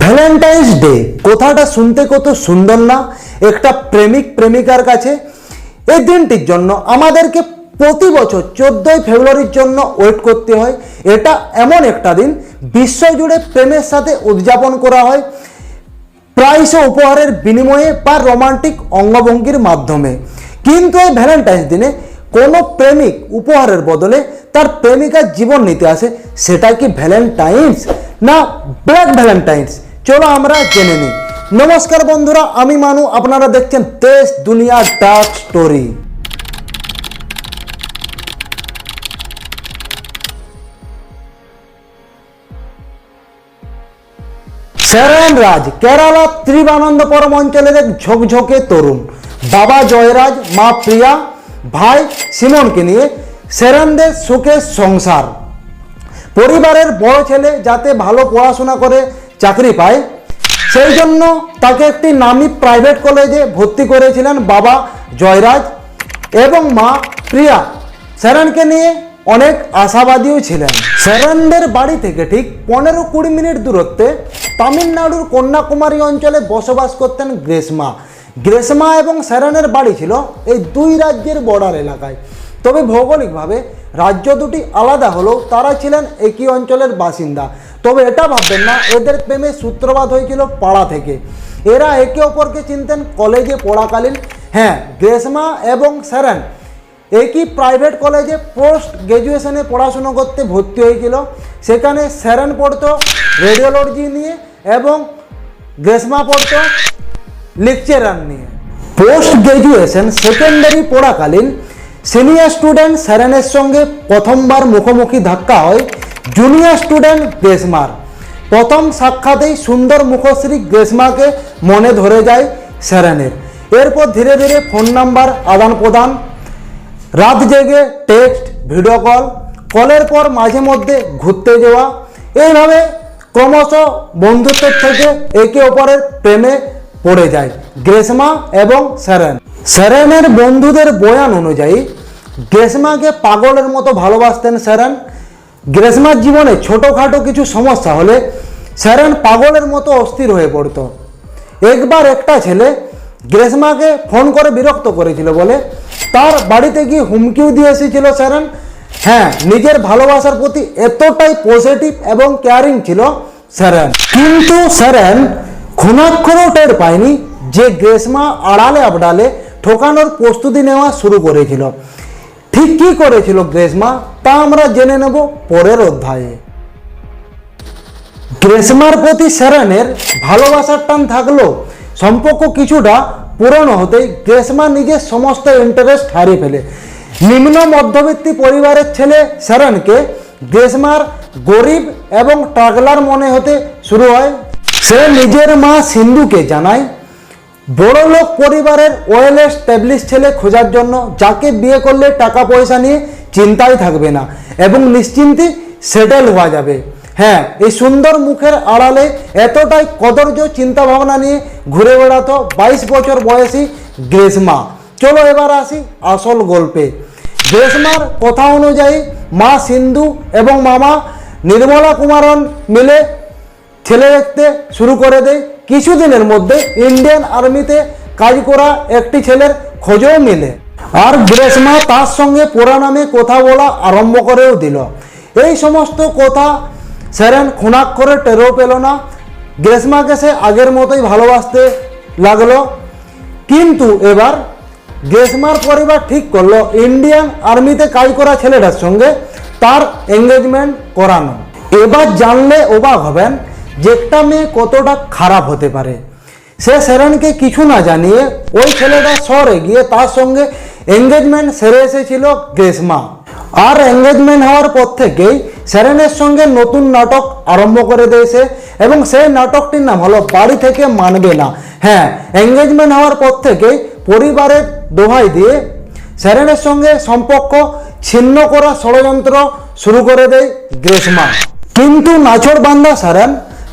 Valentine's day, কথাটা শুনতে কত সুন্দর না? একটা প্রেমিক, প্রেমিকার কাছে এই দিনটির জন্য আমাদেরকে প্রতি বছর চোদ্দোই ফেব্রুয়ারির জন্য ওয়েট করতে হয়। এটা এমন একটা দিন, বিশ্বজুড়ে প্রেমের সাথে উদযাপন করা হয় প্রায়শ উপহারের বিনিময়ে বা রোমান্টিক অঙ্গভঙ্গির মাধ্যমে। কিন্তু এই ভ্যালেন্টাইন্স দিনে কোনো প্রেমিক উপহারের বদলে তার প্রেমিকার জীবন নিতে আসে, সেটা কি ভ্যালেন্টাইন্স? না ব্ল্যাক ভ্যালেন্টাইন্স চলো আমরা জেনে নিই। নমস্কার বন্ধুরা, আমি মানু। আপনারা দেখছেন দেশ, দুনিয়া dark story serene Raj Kerala Thiruvananthapuram অঞ্চলের এক ঝকঝকে তরুণ। বাবা জয়রাজ, মা প্রিয়া, ভাই সিমনকে নিয়ে সেরেনদের সুখের সংসার। পরিবারের বড় ছেলে যাতে ভালো পড়াশোনা করে চাকরি পায়, সেই জন্য তাকে একটি নামি প্রাইভেট কলেজে ভর্তি করেছিলেন বাবা জয়রাজ এবং মা প্রিয়া। সেরেনকে নিয়ে অনেক আশাবাদীও ছিলেন। সেরেনদের বাড়ি থেকে ঠিক পনেরো কুড়ি মিনিট দূরত্বে তামিলনাড়ুর কন্যাকুমারী অঞ্চলে বসবাস করতেন গ্রেসমা। গ্রেসমা এবং সেরেনের বাড়ি ছিল এই দুই রাজ্যের বর্ডার এলাকায়। তবে ভৌগোলিকভাবে রাজ্য দুটি আলাদা হলেও তারা ছিলেন একই অঞ্চলের বাসিন্দা। তবে এটা ভাববেন না, এদের প্রেমের সূত্রপাত হয়েছিল পাড়া থেকে। এরা একে অপরকে চিনতেন কলেজে পড়াকালীন। হ্যাঁ গ্রেসমা এবং স্যারেন একই প্রাইভেট কলেজে পোস্ট গ্র্যাজুয়েশনে পড়াশুনো করতে ভর্তি হয়েছিল। সেখানে স্যারেন পড়তো রেডিওলজি নিয়ে এবং গ্রেসমা পড়তো লেকচারার নিয়ে। পোস্ট গ্র্যাজুয়েশন সেকেন্ডারি পড়াকালীন সিনিয়র স্টুডেন্ট সেরেনের সঙ্গে প্রথমবার মুখোমুখি ধাক্কা হয় জুনিয়র স্টুডেন্ট গ্রেসমার প্রথম সাক্ষাতেই সুন্দর মুখশ্রী গ্রেসমাকে মনে ধরে যায় সেরেনের এরপর ধীরে ধীরে ফোন নাম্বার আদান প্রদান, রাত জেগে টেক্সট ভিডিও কল কলের পর মাঝে মধ্যে ঘুরতে যাওয়া। এইভাবে ক্রমশ বন্ধুত্বের থেকে একে অপরের প্রেমে পড়ে যায় গ্রেসমা এবং সেরেন সেরেনের বন্ধুদের বয়ান অনুযায়ী, গ্রেসমাকে পাগলের মতো ভালোবাসতেন সেরেন। গ্রেসমার জীবনে ছোটোখাটো কিছু সমস্যা হলে সেরেন পাগলের মতো অস্থির হয়ে পড়তো। একবার একটা ছেলে গ্রেসমাকে ফোন করে বিরক্ত করেছিল বলে, তার বাড়িতে গিয়ে হুমকিও দিয়ে এসেছিল সেরেন? হ্যাঁ নিজের ভালোবাসার প্রতি এতটাই পজিটিভ এবং কেয়ারিং ছিল সেরেন। কিন্তু সেরেন খুনাক্ষরও টের পায়নি যে গ্রেসমা আড়ালে আবডালে ঠোকানোর প্রস্তুতি নেওয়া শুরু করেছিল। ঠিক কী করেছিল গ্রেসমা, তা আমরা জেনে নেব পরের অধ্যায়ে। গ্রেসমার প্রতি সেরেনের ভালোবাসার টান থাকলেও সম্পর্ক কিছুটা পুরনো হতেই গ্রেসমা নিজের সমস্ত ইন্টারেস্ট হারিয়ে ফেলে। নিম্ন মধ্যবিত্তি পরিবারের ছেলে সেরেনকে গ্রেসমার গরিব এবং টাগলার মনে হতে শুরু হয়। সে নিজের মা সিন্ধুকে জানায় বড়লোক পরিবারের ওয়েল এস্টাবলিশ ছেলে খোঁজার জন্য যাকে বিয়ে করলে টাকা পয়সা নিয়ে চিন্তাই থাকবে না এবং নিশ্চিন্তে সেটেল হওয়া যাবে। হ্যাঁ এই সুন্দর মুখের আড়ালে এতটাই কদর্য চিন্তা ভাবনা নিয়ে ঘুরে বেড়াতো বাইশ বছর বয়সী গ্রেসমা চলো এবার আসি আসল গল্পে। গ্রেসমার কথা অনুযায়ী মা সিন্ধু এবং মামা নির্মলা কুমারন মিলে ছেলে দেখতে শুরু করে দেয়। কিছুদিনের মধ্যে ইন্ডিয়ান আর্মিতে কাজ করা একটি ছেলের খোঁজও মেলে। আর গ্রেসমা তার সঙ্গে পোড়া নামে কথা বলা আরম্ভ করেও দিল। এই সমস্ত কথা স্যারেন সেরেন করে টেরও পেল না। গ্রেসমাকে সে আগের মতোই ভালোবাসতে লাগল। কিন্তু এবার গ্রেসমার পরিবার ঠিক করল ইন্ডিয়ান আর্মিতে কাজ করা ছেলেটার সঙ্গে তার এঙ্গেজমেন্ট করানো। এবার জানলে অবাক হবেন যে একটা মেয়ে কতটা খারাপ হতে পারে। সে সেরেনকে কিছু না জানিয়ে ওই ছেলেটা শহরে গিয়ে তার সঙ্গে এঙ্গেজমেন্ট সেরে এসেছিল গ্রেসমা। আর এঙ্গেজমেন্ট হওয়ার পর থেকেই সেরেনের সঙ্গে নতুন নাটক আরম্ভ করে দিয়েছে এবং সেই নাটকটির নাম হলো বাড়ি থেকে মানবে না। হ্যাঁ এঙ্গেজমেন্ট হওয়ার পর থেকেই পরিবারের দোহাই দিয়ে সেরেনের সঙ্গে সম্পর্ক ছিন্ন করা ষড়যন্ত্র শুরু করে দেয় গ্রেসমা। কিন্তু নাছর বান্দা সেরেন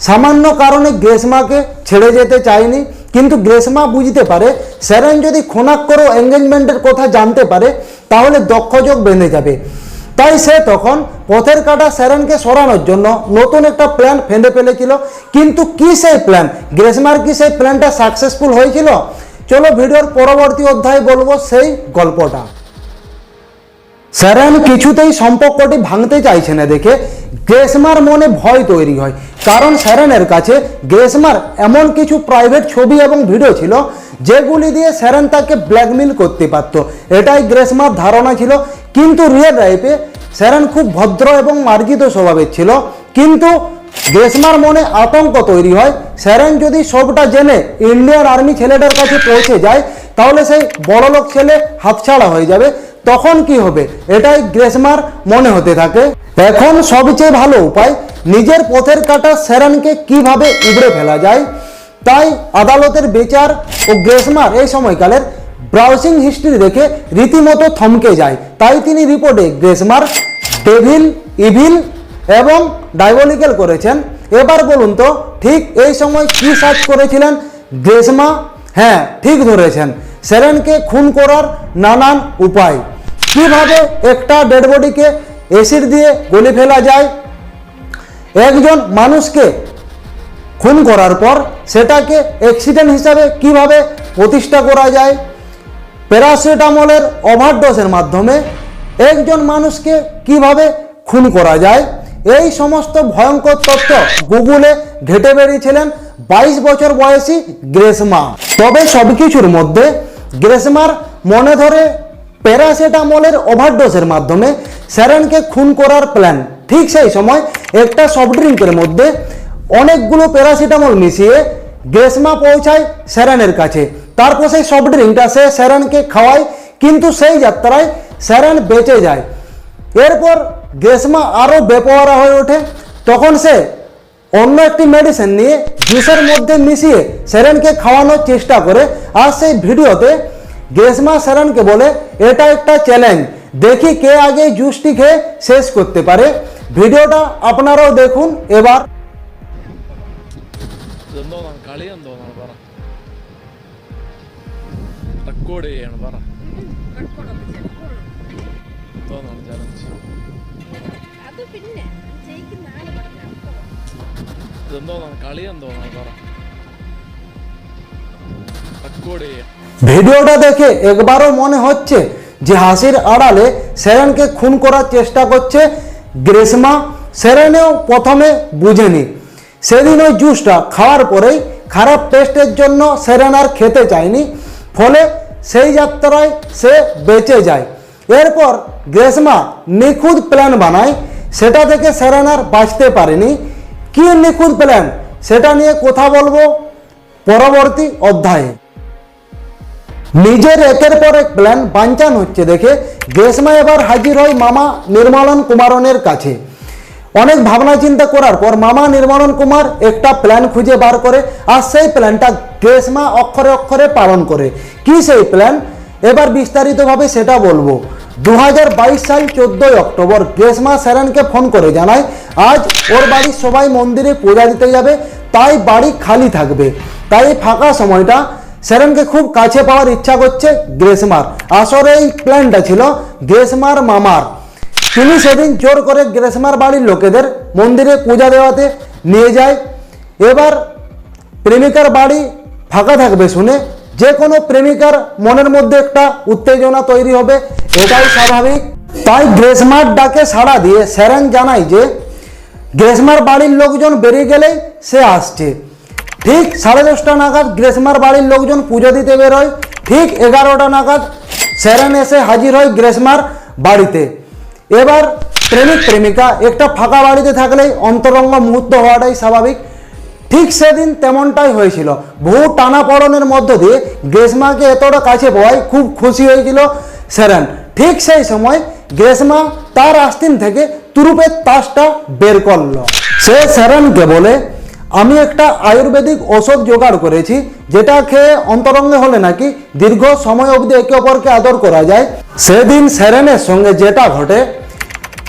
সামান্য কারণে গ্রেসমাকে ছেড়ে যেতে চায়নি, কিন্তু গ্রেসমা বুঝতে পারে, স্যারেন যদি খোনাক্কর এঙ্গেজমেন্টের কথা জানতে পারে, তাহলে দক্ষযোগ বেঁধে যাবে। তাই সে তখন পথের কাটা স্যারেনকে সরানোর জন্য নতুন একটা প্ল্যান ফেঁদে ফেলেছিল। কিন্তু কি সেই প্ল্যান? গ্রেসমার কি সেই প্ল্যানটা সাকসেসফুল হয়েছিল? চলো ভিডিওর পরবর্তী অধ্যায় বলব সেই গল্পটা। স্যারেন কিছুতেই সম্পর্কটি ভাঙতে চাইছে না দেখে গ্রেসমার মনে ভয় তৈরি হয়। কারণ স্যারেনের কাছে গ্রেসমার এমন কিছু প্রাইভেট ছবি এবং ভিডিও ছিল যেগুলি দিয়ে স্যারেন তাকে ব্ল্যাকমেল করতে পারত। এটাই গ্রেসমার ধারণা ছিল। কিন্তু রিয়েল লাইফে স্যারেন খুব ভদ্র এবং মার্জিত স্বভাবের ছিল। কিন্তু গ্রেসমার মনে আতঙ্ক তৈরি হয়। স্যারেন যদি সবটা জেনে ইন্ডিয়ান আর্মি ছেলেটার কাছে পৌঁছে যায়, তাহলে সেই বড়লোক ছেলে হাতছাড়া হয়ে যাবে। তখন কি হবে? এটাই গ্রেসমার মনে হতে থাকে। এখন সবচেয়ে ভালো উপায়, নিজের পথের কাটা সেরানকে কীভাবে উবড়ে ফেলা যায়? তাই আদালতের বিচার ও গ্রেসমার এই সময়কালের ব্রাউজিং হিস্ট্রি দেখে রীতিমতো থমকে যায়। তাই তিনি রিপোর্টে গ্রেসমার, ডেভিল, ইভিল এবং ডায়াবলিক্যাল করেছেন। এবার বলুন তো, ঠিক এই সময় কি সার্চ করেছিলেন? গ্রেসমা হ্যাঁ ঠিক ধরেছেন। সেরেনকে খুন করার নানান উপায়। কীভাবে একটা ডেড বডিকে অ্যাসিড দিয়ে গলে ফেলা যায়? একজন মানুষকে খুন করার পর সেটাকে অ্যাক্সিডেন্ট হিসাবে কীভাবে প্রতিষ্ঠা করা যায়? প্যারাসিটামলের ওভারডোজের মাধ্যমে একজন মানুষকে কীভাবে খুন করা যায়? এই সমস্ত ভয়ঙ্কর তথ্য গুগলে ঘেটে বেরিয়েছিলেন বাইশ বছর বয়সী গ্রেসমা। তবে সবকিছুর মধ্যে গ্রেসমার মনে ধরে প্যারাসিটামলের ওভারডোজের মাধ্যমে স্যারেনকে খুন করার প্ল্যান। ঠিক সেই সময় একটা সফট ড্রিঙ্কের মধ্যে অনেকগুলো প্যারাসিটামল মিশিয়ে গ্রেসমা পৌঁছায় স্যারেনের কাছে। তারপর সেই সফট ড্রিঙ্কটা সে স্যারেনকে খাওয়ায়, কিন্তু সেই যাত্রায় স্যারেন বেঁচে যায়। এরপর গ্রেসমা আরও বেপোয়ারা হয়ে ওঠে। তখন সে অন্য একটি মেডিসিন নিয়ে জুসের মধ্যে মিশিয়ে সেরেনকে খাওয়ানোর চেষ্টা করে আর সেই ভিডিওতে গ্রেসমা সেরেনকে বলে এটা একটা চ্যালেঞ্জ দেখি কে আগে জুসটি খেয়ে শেষ করতে পারে ভিডিওটা আপনারাও দেখুন এবার ഇതെന്തോ കളി എന്തോന്നാണ് പറ റെക്കോർഡ് ചെയ്യാണ് പറ ഇതെന്തോന്നാണ് കളി എന്തോന്നാണ് പറ റെക്കോർഡ് ചെയ്യാം ভিডিওটা দেখে একবারও মনে হচ্ছে যে হাসির আড়ালে সেরেনকে খুন করার চেষ্টা করছে গ্রেসমা সেরেনেও প্রথমে বুঝেনি সেদিন ওই জুসটা খাওয়ার পরেই খারাপ টেস্টের জন্য সেরেন আর খেতে চায়নি ফলে সেই যাত্রায় সে বেঁচে যায় এরপর গ্রেসমা নিখুঁত প্ল্যান বানায় সেটা থেকে সেরেন আর বাঁচতে পারেনি কি নিখুঁত প্ল্যান সেটা নিয়ে কথা বলব পরবর্তী অধ্যায়ে। নিজের একের পর এক প্ল্যান বাঞ্চান হচ্ছে, দেখে গ্রেসমা এবার হাজির হয় মামা নির্মলন কুমারনের কাছে। অনেক ভাবনা চিন্তা করার পর মামা নির্মলন কুমার একটা প্ল্যান খুঁজে বার করে, আর সেই প্ল্যানটা গ্রেসমা অক্ষরে অক্ষরে পালন করে। কি সেই প্ল্যান এবার বিস্তারিতভাবে সেটা বলব। দু হাজার বাইশ সাল চোদ্দোই অক্টোবর গ্রেসমা সেরেনকে ফোন করে জানায়, আজ ওর বাড়ির সবাই মন্দিরে পূজা দিতে যাবে, তাই বাড়ি খালি থাকবে। তাই ফাঁকা সময়টা সেরেনকে খুব কাছে পাওয়ার ইচ্ছা করছে গ্রেসমার। আসলে এই প্ল্যানটা ছিল গ্রেসমার মামার। তিনি সেদিন জোর করে গ্রেসমার বাড়ির লোকেদের মন্দিরে পূজা দেওয়াতে নিয়ে যায়। এবার প্রেমিকার বাড়ি ফাঁকা থাকবে শুনে যে কোনো প্রেমিকার মনের মধ্যে একটা উত্তেজনা তৈরি হবে, এটাই স্বাভাবিক। তাই গ্রেসমার ডাকে সাড়া দিয়ে স্যারেন জানায় যে, গ্রেসমার বাড়ির লোকজন বেরিয়ে গেলেই সে আসছে। ঠিক সাড়ে দশটা নাগাদ গ্রেসমার বাড়ির লোকজন পুজো দিতে বেরোয়। ঠিক এগারোটা নাগাদ স্যারেন এসে হাজির হয় গ্রেসমার বাড়িতে। এবার প্রেমিক প্রেমিকা একটা ফাঁকা বাড়িতে থাকলেই অন্তরঙ্গ মুহূর্ত হওয়াটাই স্বাভাবিক। ঠিক সেদিন তেমনটাই হয়েছিল। বহু টানাপড়নের মধ্য দিয়ে গ্রেসমাকে এতটা কাছে পাওয়ায় খুব খুশি হয়েছিল সেরেন। ঠিক সেই সময় গ্রেসমা তার আস্তিন থেকে তুরুপের তাসটা বের করল। সে সেরেনকে বলে, আমি একটা আয়ুর্বেদিক ওষুধ জোগাড় করেছি, যেটা খেয়ে অন্তরঙ্গে হলে নাকি দীর্ঘ সময় অবধি একে অপরকে আদর করা যায়। সেদিন সেরেনের সঙ্গে যেটা ঘটে,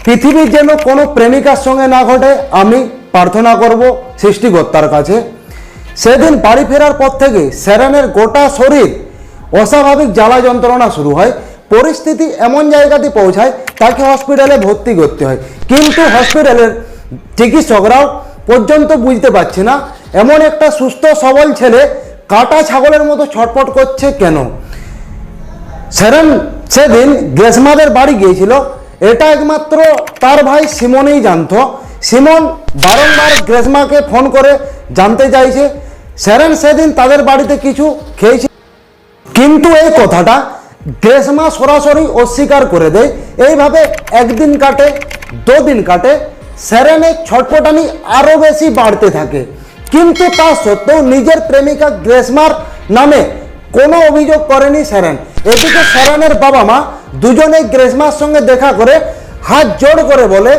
পৃথিবীর যেন কোনো প্রেমিকার সঙ্গে না ঘটে, আমি প্রার্থনা করব সৃষ্টিকর্তার কাছে। সেদিন বাড়ি ফেরার পর থেকে সেরেনের গোটা শরীর অস্বাভাবিক জ্বালা যন্ত্রণা শুরু হয়। পরিস্থিতি এমন জায়গাতে পৌঁছায় তাকে হসপিটালে ভর্তি করতে হয়। কিন্তু হসপিটালের চিকিৎসকরাও পর্যন্ত বুঝতে পারছে না, এমন একটা সুস্থ সবল ছেলে কাটা ছাগলের মতো ছটপট করছে কেন? সেরেন সেদিন গ্রেসমাদের বাড়ি গিয়েছিল। এটা একমাত্র তার ভাই সিমনেই জানতো। সিমন বারংবার গ্রেসমাকে ফোন করে জানতে চাইছে। স্যারেন সেদিন তাদের বাড়িতে কিছু খেয়েছে। কিন্তু এই কথাটা গ্রেসমা সরাসরি অস্বীকার করে দেয়। এইভাবে একদিন কাটে, দুদিন কাটে, স্যারেনের ছটপটানি আরও বেশি বাড়তে থাকে। কিন্তু তা সত্ত্বেও নিজের প্রেমিকা গ্রেসমার নামে কোনো অভিযোগ করেনি সেরেন এদিকে সেরেনের বাবা মা দুজনেই গ্রেসমার সঙ্গে দেখা করে হাত জোড় করে বলে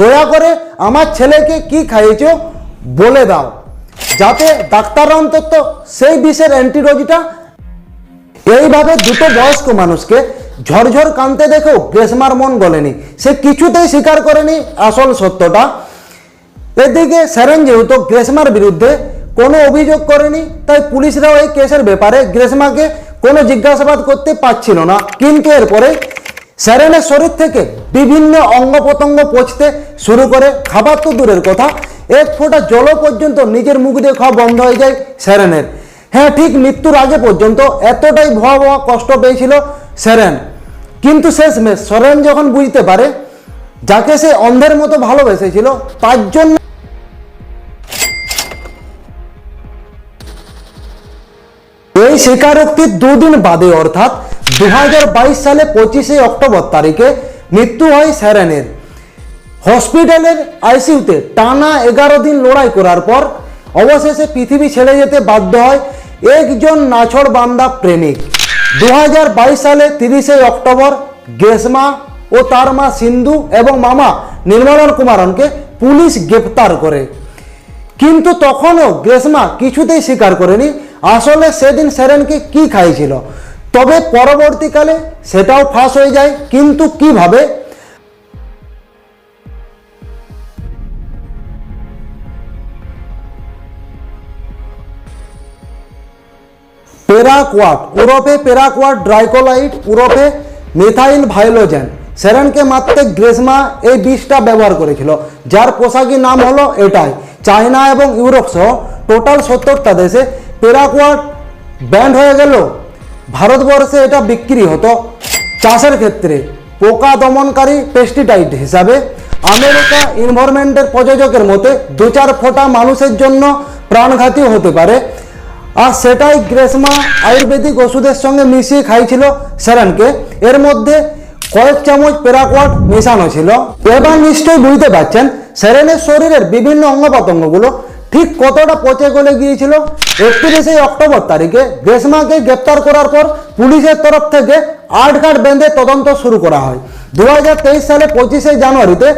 দয়া করে আমার ছেলেকে কি খাইয়েছ বলে দাও, যাতে ডাক্তাররা অন্তত সেই বিষের অ্যান্টিডোজটা এইভাবে দুটো বয়স্ক মানুষকে ঝরঝর কানতে দেখেও গ্রেসমার মন গলেনি। সে কিছুতেই স্বীকার করেনি আসল সত্যটা। এদিকে স্যারেন যেহেতু গ্রেসমার বিরুদ্ধে কোনো অভিযোগ করেনি, তাই পুলিশরাও এই কেসের ব্যাপারে গ্রেসমাকে কোনো জিজ্ঞাসাবাদ করতে পারছিল না। কিন্তু এরপরে সেরেনের শরীর থেকে বিভিন্ন অঙ্গ প্রত্যঙ্গ পচতে শুরু করে, খাবার তো দূরের কথা, এক ফোঁটা জলও পর্যন্ত নিজের মুখ দিয়ে খাওয়া বন্ধ হয়ে যায় সেরেনের হ্যাঁ ঠিক মৃত্যুর আগে পর্যন্ত এতটাই ভয়াবহ কষ্ট পেয়েছিল সেরেন কিন্তু শেষমেশ সেরেন যখন বুঝতে পারে, যাকে সে অন্ধের মতো ভালোবেসেছিল, তার জন্য এই স্বীকারোক্তির দুদিন বাদে, অর্থাৎ দু হাজার বাইশ সালে পঁচিশে অক্টোবর তারিখে মৃত্যু হয় স্যারেনের হসপিটালের আইসিউতে টানা এগারো দিন লড়াই করার পর অবশেষে পৃথিবী ছেড়ে যেতে বাধ্য হয় একজন নাছড় বান্দা প্রেমিক। দু হাজার বাইশ সালে তিরিশে অক্টোবর গ্রেসমা ও তার মা সিন্ধু এবং মামা নির্মলন কুমারনকে পুলিশ গ্রেপ্তার করে। কিন্তু তখনও গ্রেসমা কিছুতেই স্বীকার করেনি আসলে সেদিন সেরেনকে কি খাইছিল তবে পরবর্তীকালে সেটাও ফাঁস হয়ে যায়, কিন্তু কীভাবে? পেরাকোয়াট ওরফে পেরাকোয়াট ড্রাইকোলাইট ওরফে মিথাইল ভাইলোজেন। সেরেনকে মারতে গ্রেসমা এই বিষটা ব্যবহার করেছিল, যার পোশাকি নাম হলো এটাই, চায়না এবং ইউরোপ সহ টোটাল সত্তরটা দেশে পেরাকোয়াট ব্যান্ড হয়ে গেল। ভারতবর্ষে এটা বিক্রি হতো। চাষের ক্ষেত্রে পোকা দমনকারী পেস্টিসাইড হিসাবে আমেরিকা ইনভারমেন্টের প্রযোজকের মতে দু চার ফোঁটা মানুষের জন্য প্রাণঘাতী হতে পারে। আর সেটাই গ্রেসমা আয়ুর্বেদিক ওষুধের সঙ্গে মিশিয়ে খাইছিল সেরানকে এর মধ্যে কয়েক চামচ পেরাকোয়াট মেশানো ছিল। এবার নিশ্চয়ই বুঝতে পারছেন সেরেনের শরীরের বিভিন্ন অঙ্গ প্রত্যঙ্গগুলো ঠিক কতটা পচে গলে গিয়েছিল? একত্রিশে অক্টোবর তারিখে গ্রেসমাকে গ্রেপ্তার করার পর পুলিশের তরফ থেকে আট কার্ড বেঁধে তদন্ত শুরু করা হয়। দুহাজার তেইশ সালে পঁচিশে জানুয়ারিতে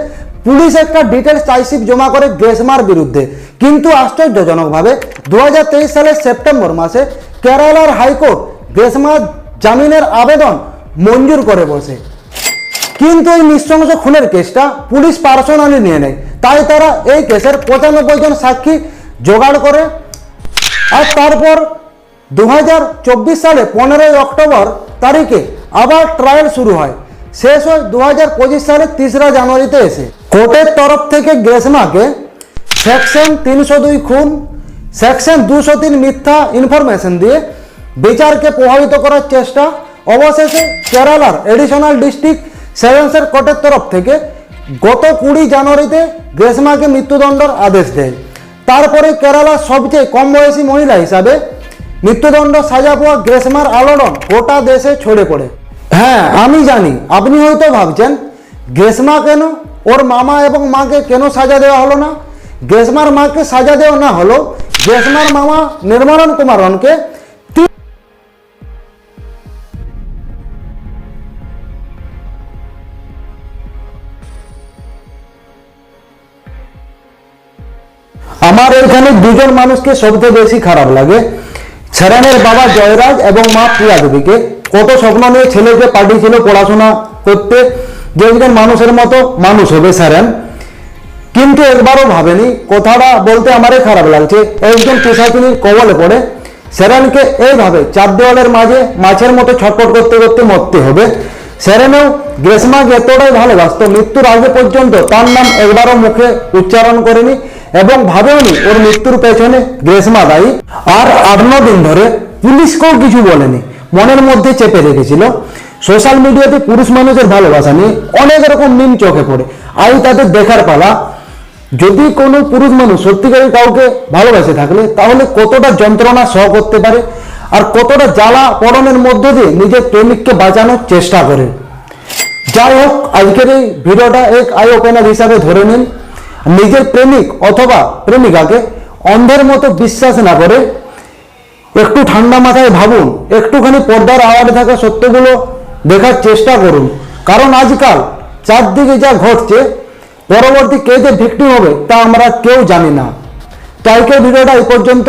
পুলিশ একটা ডিটেলস চার্জশিট জমা করে গ্রেসমার বিরুদ্ধে। কিন্তু আশ্চর্যজনকভাবে দু হাজার তেইশ সালের সেপ্টেম্বর মাসে কেরালার হাইকোর্ট গ্রেসমার জামিনের আবেদন মঞ্জুর করে বসে। কিন্তু এই নৃশংস খুনের কেসটা পুলিশ পার্সোনালি নিয়ে নেয়। তাই তারা এই কেসের পঁচানব্বই জন সাক্ষী জোগাড় করে। আর তারপর দু সালে পনেরোই অক্টোবর তারিখে আবার ট্রায়াল শুরু হয়। শেষ হয় দু হাজার পঁচিশ সালের তেসরা জানুয়ারিতে এসে। কোর্টের তরফ থেকে গ্রেসমাকে সেকশন তিনশো দুই খুন, সেকশন দুশো তিন মিথ্যা ইনফরমেশন দিয়ে বিচারকে প্রভাবিত করার চেষ্টা। অবশেষে কেরালার এডিশনাল ডিস্ট্রিক্ট সেভেন্সের কোর্টের তরফ থেকে গত কুড়ি জানুয়ারিতে গ্রেসমাকে মৃত্যুদণ্ডর আদেশ দেয়। তারপরে কেরালার সবচেয়ে কম বয়সী মহিলা হিসাবে মৃত্যুদণ্ড সাজা পাওয়া গ্রেসমার আলোড়ন গোটা দেশে ছড়ে পড়ে। হ্যাঁ আমি জানি, আপনি হয়তো ভাবছেন, গ্রেসমা কেন? ওর মামা এবং মাকে কেন সাজা দেওয়া হলো না? গ্রেসমার মাকে সাজা দেওয়া না হলো, গ্রেসমার মামা নির্মলন কুমারনকে আমার এখানে দুজন মানুষকে সবচেয়ে বেশি খারাপ লাগে। ছেরানের বাবা জয়রাজ এবং মা প্রিয়া দেবীকে। কত স্বপ্ন নিয়ে ছেলেকে পাঠিয়েছিল পড়াশোনা করতে। যে একজন মানুষের মতো মানুষ হবে স্যারেন। কিন্তু একবারও ভাবেনি। কথাটা বলতে আমারই খারাপ লাগছে। একজন পেশাচিনীর কবলে পড়ে। সেরেনকে এইভাবে চার দেওয়ালের মাঝে মাছের মতো ছটপট করতে করতে মরতে হবে। সেরেনেও গ্রেসমাকে এতটাই ভালোবাসতো, মৃত্যুর আগে পর্যন্ত তার নাম একবারও মুখে উচ্চারণ করেনি। এবং ভাবেওনি ওর মৃত্যুর পেছনে গ্রেসমা দায়ী। আর আট দিন ধরে পুলিশকেও কিছু বলেনি। মনের মধ্যে চেপে রেখেছিল। সোশ্যাল মিডিয়াতে পুরুষ মানুষের ভালোবাসা নিয়ে অনেক রকম মিম চোখে পড়ে। আই তাদের দেখার পালা। যদি কোনো পুরুষ মানুষ সত্যিকারের কাউকে ভালোবাসে থাকলে, তাহলে কতটা যন্ত্রণা সহ করতে পারে? আর কতটা জ্বালা পড়নের মধ্য দিয়ে নিজের প্রেমিককে বাঁচানোর চেষ্টা করে? যাই হোক, আজকের এই ভিডিওটা এক আই ওপেনার হিসাবে ধরে নিন। নিজের প্রেমিক অথবা প্রেমিকাকে অন্ধের মতো বিশ্বাস না করে একটু ঠান্ডা মাথায় ভাবুন, একটুখানি পর্দার আড়ালে থাকা সত্যগুলো দেখার চেষ্টা করুন। কারণ আজকাল চারদিকে যা ঘটছে, পরবর্তী কে যে ভিক্টিম হবে তা আমরা কেউ জানি না। তাই কেউ ভিডিওটা এই পর্যন্ত।